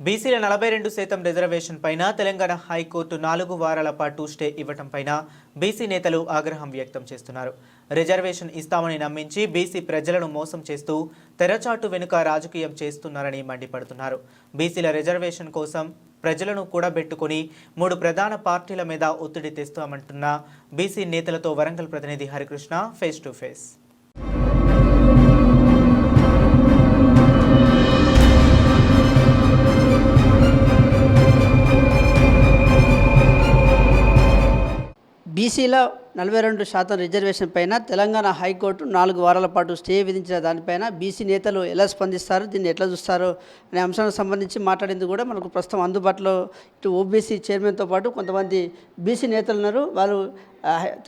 బీసీల నలభై రెండు శాతం రిజర్వేషన్ పైన తెలంగాణ హైకోర్టు నాలుగు వారాల పాటు స్టే ఇవ్వటం పైన బీసీ నేతలు ఆగ్రహం వ్యక్తం చేస్తున్నారు. రిజర్వేషన్ ఇస్తామని నమ్మించి బీసీ ప్రజలను మోసం చేస్తూ తెరచాటు వెనుక రాజకీయం చేస్తున్నారని మండిపడుతున్నారు. బీసీల రిజర్వేషన్ కోసం ప్రజలను కూడబెట్టుకుని మూడు ప్రధాన పార్టీల మీద ఒత్తిడి తెస్తామంటున్న బీసీ నేతలతో వరంగల్ ప్రతినిధి హరికృష్ణ ఫేస్ టు ఫేస్ బీసీలో నలభై రెండు శాతం రిజర్వేషన్ పైన తెలంగాణ హైకోర్టు నాలుగు వారాల పాటు స్టే విధించిన దానిపైన బీసీ నేతలు ఎలా స్పందిస్తారు? దీన్ని ఎట్లా చూస్తారు? అనే అంశానికి సంబంధించి మాట్లాడేందుకు కూడా మనకు ప్రస్తుతం అందుబాటులో ఇటు ఓబీసీ చైర్మన్తో పాటు కొంతమంది బీసీ నేతలు ఉన్నారు. వాళ్ళు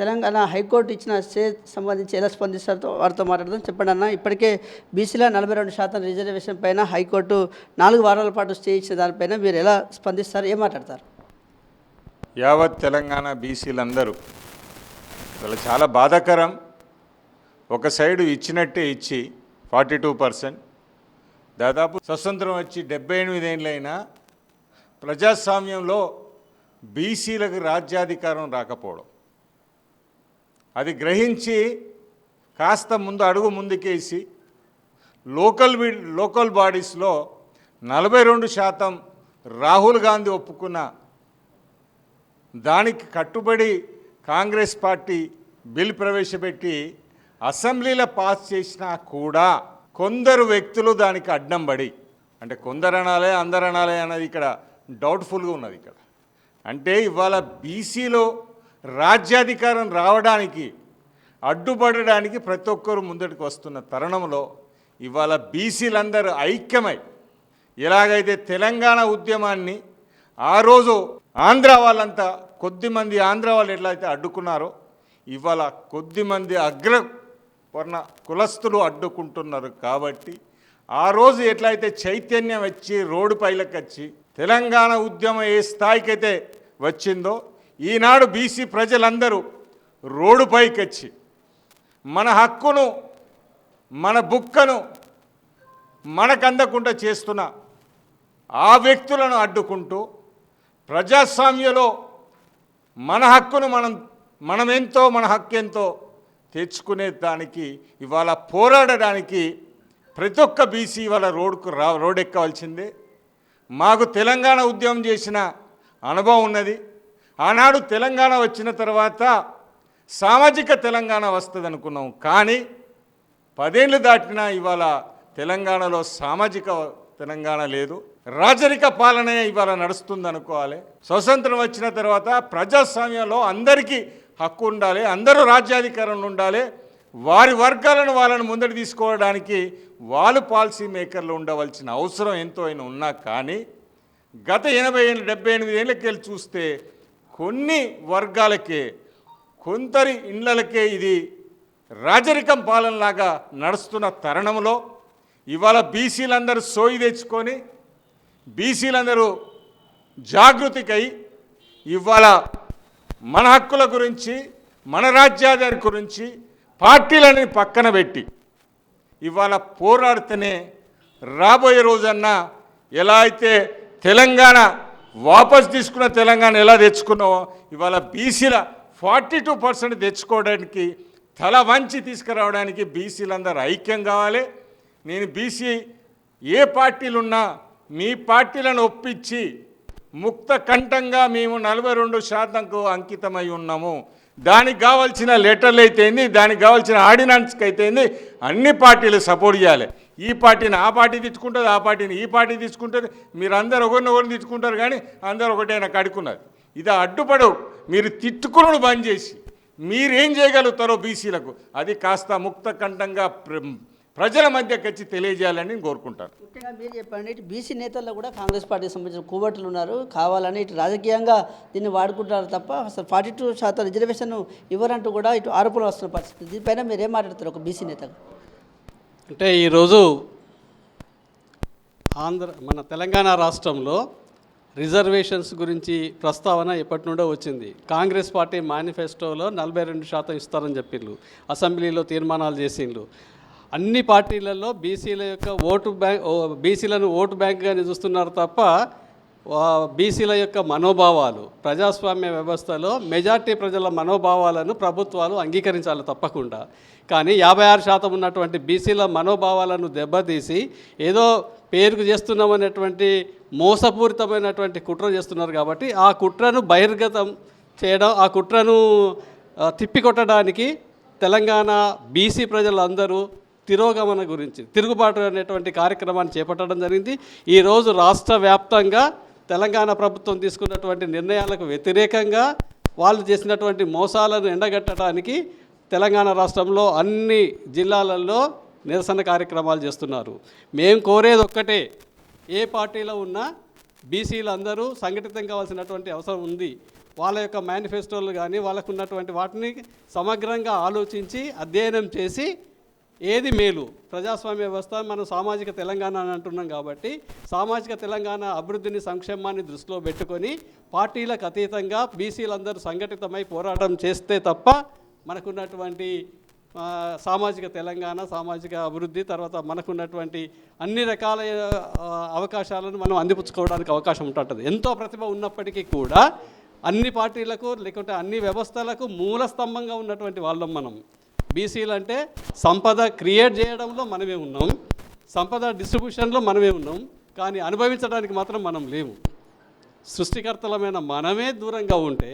తెలంగాణ హైకోర్టు ఇచ్చిన స్టే సంబంధించి ఎలా స్పందిస్తారో వారితో మాట్లాడదాం. చెప్పండి అన్న. ఇప్పటికే బీసీలో నలభై రెండు శాతం రిజర్వేషన్ పైన హైకోర్టు నాలుగు వారాల పాటు స్టే ఇచ్చిన దానిపైన మీరు ఎలా స్పందిస్తారు? ఏం మాట్లాడతారు? యావత్ తెలంగాణ బీసీలందరూ ఇవాళ చాలా బాధాకరం. ఒక సైడు ఇచ్చినట్టే ఇచ్చి ఫార్టీ టూ పర్సెంట్. దాదాపు స్వతంత్రం వచ్చి డెబ్బై ఎనిమిదేళ్ళైనా ప్రజాస్వామ్యంలో బీసీలకు రాజ్యాధికారం రాకపోవడం. అది గ్రహించి కాస్త ముందు అడుగు ముందుకేసి లోకల్ లోకల్ బాడీస్లో నలభై రెండు శాతం రాహుల్ గాంధీ ఒప్పుకున్న దానికి కట్టుబడి కాంగ్రెస్ పార్టీ బిల్ ప్రవేశపెట్టి అసెంబ్లీలో పాస్ చేసినా కూడా కొందరు వ్యక్తులు దానికి అడ్డం పడి అంటే కొందరు అనాలే అందరు అనాలే అనేది ఇక్కడ డౌట్ఫుల్గా ఉన్నది ఇక్కడ. అంటే ఇవాళ బీసీలో రాజ్యాధికారం రావడానికి అడ్డుపడడానికి ప్రతి ఒక్కరు ముందటికి వస్తున్న తరుణంలో ఇవాళ బీసీలందరూ ఐక్యమై ఎలాగైతే తెలంగాణ ఉద్యమాన్ని ఆ రోజు ఆంధ్ర వాళ్ళంతా కొద్దిమంది ఆంధ్ర వాళ్ళు ఎట్లయితే అడ్డుకున్నారో ఇవాళ కొద్దిమంది అగ్ర వర్ణ కులస్తులు అడ్డుకుంటున్నారు కాబట్టి ఆ రోజు ఎట్లయితే చైతన్యం వచ్చి రోడ్డు పైలకు వచ్చి తెలంగాణ ఉద్యమం ఏ స్థాయికైతే వచ్చిందో ఈనాడు బీసీ ప్రజలందరూ రోడ్డు పైకి వచ్చి మన హక్కును మన బుక్కను మనకు అందకుండా చేస్తున్న ఆ వ్యక్తులను అడ్డుకుంటూ ప్రజాస్వామ్యంలో మన హక్కును మనం మనమెంతో మన హక్కు ఎంతో తెచ్చుకునే దానికి ఇవాళ పోరాడడానికి ప్రతి ఒక్క బీసీ ఇవాళ రోడ్కు రా రోడ్ ఎక్కవలసిందే మాకు తెలంగాణ ఉద్యమం చేసిన అనుభవం ఉన్నది. ఆనాడు తెలంగాణ వచ్చిన తర్వాత సామాజిక తెలంగాణ వస్తుంది అనుకున్నాం. కానీ పదేళ్ళు దాటినా ఇవాళ తెలంగాణలో సామాజిక తెలంగాణ లేదు. రాజరిక పాలనే ఇవాళ నడుస్తుంది అనుకోవాలి స్వతంత్రం వచ్చిన తర్వాత ప్రజాస్వామ్యంలో అందరికీ హక్కు ఉండాలి అందరూ రాజ్యాధికారంలో ఉండాలి. వారి వర్గాలను వాళ్ళని ముందడి తీసుకోవడానికి వాళ్ళు పాలసీ మేకర్లు ఉండవలసిన అవసరం ఎంతో అయినా ఉన్నా కానీ గత ఎనభై ఏళ్ళు డెబ్బై ఎనిమిది ఏళ్ళకి వెళ్ళి చూస్తే కొన్ని వర్గాలకే కొందరి ఇండ్లకే ఇది రాజరికం పాలనలాగా నడుస్తున్న తరుణంలో ఇవాళ బీసీలందరూ సోయి తెచ్చుకొని బీసీలందరూ జాగృతికై ఇవాళ మన హక్కుల గురించి మన రాజ్యాధారి గురించి పార్టీలని పక్కన పెట్టి ఇవాళ పోరాడితేనే రాబోయే రోజన్నా ఎలా అయితే తెలంగాణ వాపస్ తీసుకున్న తెలంగాణ ఎలా తెచ్చుకున్నామో ఇవాళ బీసీల ఫార్టీ టూ పర్సెంట్ తెచ్చుకోవడానికి తల వంచి తీసుకురావడానికి బీసీలందరూ ఐక్యం కావాలి. నేను బీసీ ఏ పార్టీలున్నా మీ పార్టీలను ఒప్పించి ముక్త కంఠంగా మేము నలభై రెండు శాతంకు అంకితమై ఉన్నాము. దానికి కావాల్సిన లెటర్లు అయితేంది దానికి కావాల్సిన ఆర్డినెన్స్కి అయితేంది అన్ని పార్టీలు సపోర్ట్ చేయాలి. ఈ పార్టీని ఆ పార్టీ తెచ్చుకుంటుంది ఆ పార్టీని ఈ పార్టీ తీసుకుంటుంది. మీరు అందరు ఒకరిని ఒకరిని తెచ్చుకుంటారు కానీ అందరు ఒకటైనా కడుకున్నారు ఇది అడ్డుపడవు మీరు తిట్టుకునుడు బంద్ చేసి మీరేం చేయగలుగుతారో బీసీలకు. అది కాస్త ముక్త కంఠంగా ప్రజల మధ్యకి వచ్చి తెలియజేయాలని నేను కోరుకుంటాను. ముఖ్యంగా మీరు చెప్పండి ఇటు బీసీ నేతల్లో కూడా కాంగ్రెస్ పార్టీకి సంబంధించిన కూబట్లు ఉన్నారు. కావాలని ఇటు రాజకీయంగా దీన్ని వాడుకుంటారు తప్ప అసలు ఫార్టీ టూ శాతం రిజర్వేషన్ ఇవ్వరంటూ కూడా ఇటు ఆరోపణలు వస్తున్న పరిస్థితి. దీనిపైన మీరు ఏం మాట్లాడతారు ఒక బీసీ నేతగా అంటే ఈరోజు ఆంధ్ర మన తెలంగాణ రాష్ట్రంలో రిజర్వేషన్స్ గురించి ప్రస్తావన ఎప్పటి నుండో వచ్చింది. కాంగ్రెస్ పార్టీ మేనిఫెస్టోలో నలభై రెండు శాతం ఇస్తారని చెప్పిండ్రు అసెంబ్లీలో తీర్మానాలు చేసిండ్రు. అన్ని పార్టీలలో బీసీల యొక్క ఓటు బ్యాంక్ బీసీలను ఓటు బ్యాంక్గానే చూస్తున్నారు తప్ప బీసీల యొక్క మనోభావాలు ప్రజాస్వామ్య వ్యవస్థలో మెజార్టీ ప్రజల మనోభావాలను ప్రభుత్వాలు అంగీకరించాలి తప్పకుండా. కానీ యాభై ఆరు శాతం ఉన్నటువంటి బీసీల మనోభావాలను దెబ్బతీసి ఏదో పేరుకు చేస్తున్నామనేటువంటి మోసపూరితమైనటువంటి కుట్ర చేస్తున్నారు కాబట్టి ఆ కుట్రను బహిర్గతం చేయడం ఆ కుట్రను తిప్పికొట్టడానికి తెలంగాణ బీసీ ప్రజలందరూ తిరోగమన గురించి తిరుగుబాటు అనేటువంటి కార్యక్రమాన్ని చేపట్టడం జరిగింది. ఈరోజు రాష్ట్ర వ్యాప్తంగా తెలంగాణ ప్రభుత్వం తీసుకున్నటువంటి నిర్ణయాలకు వ్యతిరేకంగా వాళ్ళు చేసినటువంటి మోసాలను ఎండగట్టడానికి తెలంగాణ రాష్ట్రంలో అన్ని జిల్లాలలో నిరసన కార్యక్రమాలు చేస్తున్నారు. మేము కోరేది ఒక్కటే ఏ పార్టీలో ఉన్నా బీసీలు అందరూ సంఘటితం కావాల్సినటువంటి అవసరం ఉంది. వాళ్ళ యొక్క మేనిఫెస్టోలు కానీ వాళ్ళకు ఉన్నటువంటి వాటిని సమగ్రంగా ఆలోచించి అధ్యయనం చేసి ఏది మేలు? ప్రజాస్వామ్య వ్యవస్థ మనం సామాజిక తెలంగాణ అని అంటున్నాం కాబట్టి సామాజిక తెలంగాణ అభివృద్ధిని సంక్షేమాన్ని దృష్టిలో పెట్టుకొని పార్టీలకు అతీతంగా బీసీలందరూ సంఘటితమై పోరాటం చేస్తే తప్ప మనకున్నటువంటి సామాజిక తెలంగాణ సామాజిక అభివృద్ధి తర్వాత మనకున్నటువంటి అన్ని రకాల అవకాశాలను మనం అందిపుచ్చుకోవడానికి అవకాశం ఉంటుంటుంది. ఎంతో ప్రతిభ ఉన్నప్పటికీ కూడా అన్ని పార్టీలకు లేకుంటే అన్ని వ్యవస్థలకు మూల స్తంభంగా ఉన్నటువంటి వాళ్ళం మనం. బీసీలు అంటే సంపద క్రియేట్ చేయడంలో మనమే ఉన్నాం సంపద డిస్ట్రిబ్యూషన్లో మనమే ఉన్నాం కానీ అనుభవించడానికి మాత్రం మనం లేము సృష్టికర్తలమైన మనమే దూరంగా ఉంటే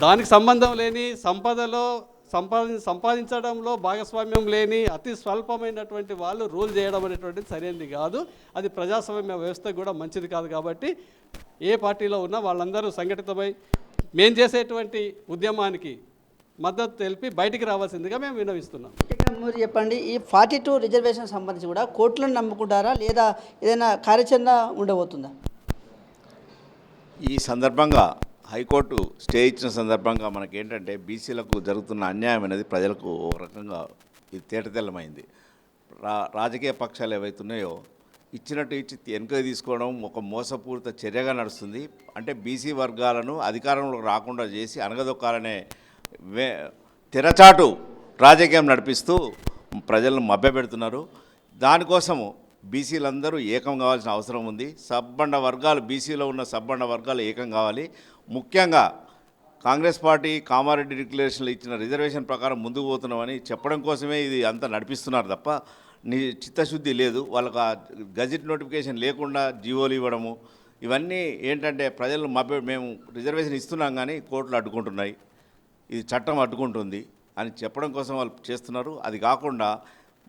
దానికి సంబంధం లేని సంపదలో సంపాది సంపాదించడంలో భాగస్వామ్యం లేని అతి స్వల్పమైనటువంటి వాళ్ళు రూల్ చేయడం అనేటువంటిది సరైనది కాదు. అది ప్రజాస్వామ్య వ్యవస్థ కూడా మంచిది కాదు కాబట్టి ఏ పార్టీలో ఉన్నా వాళ్ళందరూ సంఘటితమై మేము చేసేటువంటి ఉద్యమానికి మద్దతు తెలిపి బయటికి రావాల్సిందిగా మేము విన్నవిస్తున్నాం. ముఖ్యంగా మీరు చెప్పండి ఈ ఫార్టీ టూ రిజర్వేషన్ సంబంధించి కూడా కోర్టులను నమ్ముకుంటారా లేదా ఏదైనా కార్యాచరణ ఉండబోతుందా? ఈ సందర్భంగా హైకోర్టు స్టే ఇచ్చిన సందర్భంగా మనకేంటంటే బీసీలకు జరుగుతున్న అన్యాయం అనేది ప్రజలకు ఒక రకంగా ఇది తేటతెల్లమైంది. రా రాజకీయ పక్షాలు ఏవైతున్నాయో ఇచ్చినట్టు ఇచ్చి వెనుక తీసుకోవడం ఒక మోసపూరిత చర్యగా నడుస్తుంది. అంటే బీసీ వర్గాలను అధికారంలోకి రాకుండా చేసి అనగదొక్కాలనే తెరచాటు రాజకీయం నడిపిస్తూ ప్రజలను మభ్యపెడుతున్నారు దానికోసము బీసీలందరూ ఏకం కావాల్సిన అవసరం ఉంది. సబ్బండ వర్గాలు బీసీలో ఉన్న సబ్బండ వర్గాలు ఏకం కావాలి. ముఖ్యంగా కాంగ్రెస్ పార్టీ కామారెడ్డి డిక్లరేషన్లు ఇచ్చిన రిజర్వేషన్ ప్రకారం ముందుకు పోతున్నామని చెప్పడం కోసమే ఇది అంతా నడిపిస్తున్నారు తప్ప నీ చిత్తశుద్ధి లేదు. వాళ్ళకు ఆ గజెట్ నోటిఫికేషన్ లేకుండా జీవోలు ఇవ్వడము ఇవన్నీ ఏంటంటే ప్రజలు మభ్య మేము రిజర్వేషన్ ఇస్తున్నాం కానీ కోర్టులు అడ్డుకుంటున్నాయి. ఇది చట్టం అడ్డుకుంటుంది అని చెప్పడం కోసం వాళ్ళు చేస్తున్నారు. అది కాకుండా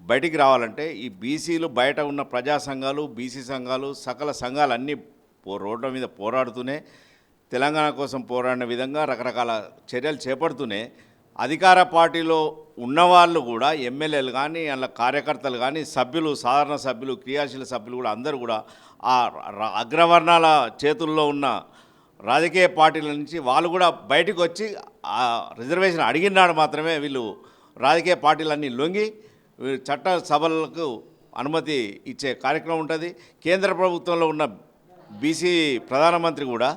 బయటికి రావాలంటే ఈ బీసీలు బయట ఉన్న ప్రజా సంఘాలు బీసీ సంఘాలు సకల సంఘాలు అన్నీ పో రోడ్ల మీద పోరాడుతూనే తెలంగాణ కోసం పోరాడిన విధంగా రకరకాల చర్యలు చేపడుతూనే అధికార పార్టీలో ఉన్నవాళ్ళు కూడా ఎమ్మెల్యేలు కానీ అందులో కార్యకర్తలు కానీ సభ్యులు సాధారణ సభ్యులు క్రియాశీల సభ్యులు కూడా అందరూ కూడా ఆ ర- అగ్రవర్ణాల చేతుల్లో ఉన్న రాజకీయ పార్టీల నుంచి వాళ్ళు కూడా బయటకు వచ్చి ఆ రిజర్వేషన్ అడిగినాడు మాత్రమే వీళ్ళు రాజకీయ పార్టీలన్నీ లొంగి చట్ట సభలకు అనుమతి ఇచ్చే కార్యక్రమం ఉంటుంది. కేంద్ర ప్రభుత్వంలో ఉన్న బీసీ ప్రధానమంత్రి కూడా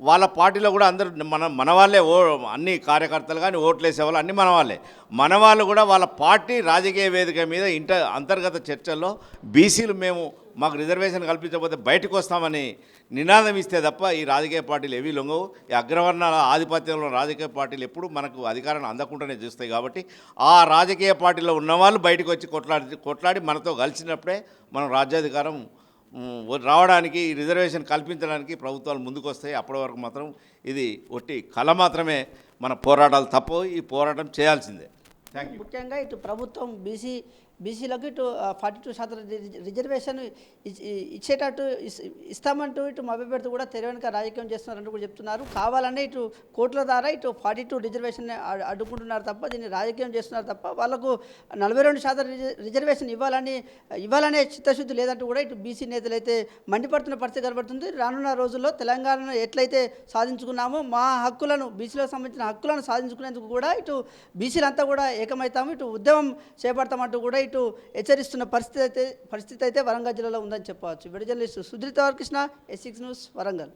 వాళ్ళ పార్టీలో కూడా అందరూ మన మన వాళ్ళే ఓ అన్ని కార్యకర్తలు కానీ ఓట్లు వేసేవాళ్ళు అన్ని మన వాళ్ళే. మన వాళ్ళు కూడా వాళ్ళ పార్టీ రాజకీయ వేదిక మీద ఇంట అంతర్గత చర్చల్లో బీసీలు మేము మాకు రిజర్వేషన్ కల్పించకపోతే బయటకు వస్తామని నినాదం ఇస్తే తప్ప ఈ రాజకీయ పార్టీలు ఏవీ లొంగవు. ఈ అగ్రవర్ణాల ఆధిపత్యంలో రాజకీయ పార్టీలు ఎప్పుడు మనకు అధికారాన్ని అందకుండానే చూస్తాయి కాబట్టి ఆ రాజకీయ పార్టీలో ఉన్నవాళ్ళు బయటకు వచ్చి కొట్లాడి కొట్లాడి మనతో కలిసినప్పుడే మనం రాజ్యాధికారం రావడానికి ఈ రిజర్వేషన్ కల్పించడానికి ప్రభుత్వాలు ముందుకు వస్తాయి అప్పటి వరకు మాత్రం ఇది ఒట్టి కళ మాత్రమే మన పోరాటాలు తప్పవు. ఈ పోరాటం చేయాల్సిందే. ముఖ్యంగా ఇటు ప్రభుత్వం బీసీ బీసీలకు ఇటు ఫార్టీ టూ శాతం రిజర్వేషన్ ఇచ్చేటట్టు ఇస్తామంటూ ఇటు మభ్యపెడుతూ కూడా తెరవెనుక రాజకీయం చేస్తున్నారంటూ కూడా చెప్తున్నారు. కావాలనే ఇటు కోట్ల ద్వారా ఇటు ఫార్టీ టూ రిజర్వేషన్ అడ్డుకుంటున్నారు తప్ప దీన్ని రాజకీయం చేస్తున్నారు తప్ప వాళ్ళకు నలభై రెండు శాతం రిజ- రిజర్వేషన్ ఇవ్వాలని ఇవ్వాలనే చిత్తశుద్ధి లేదంటూ కూడా ఇటు బీసీ నేతలు అయితే మండిపడుతున్న పరిస్థితి కనబడుతుంది. రానున్న రోజుల్లో తెలంగాణను ఎట్లయితే సాధించుకున్నామో మా హక్కులను బీసీలకు సంబంధించిన హక్కులను సాధించుకునేందుకు కూడా ఇటు బీసీలంతా కూడా ఏకమవుతాము. ఇటు ఉద్యమం చేపడతామంటూ కూడా ఇటు హెచ్చరిస్తున్న పరిస్థితి అయితే పరిస్థితి అయితే వరంగల్ జిల్లాలో ఉందని చెప్పవచ్చు. విడ journalist Sudheer Krishna S news Warangal.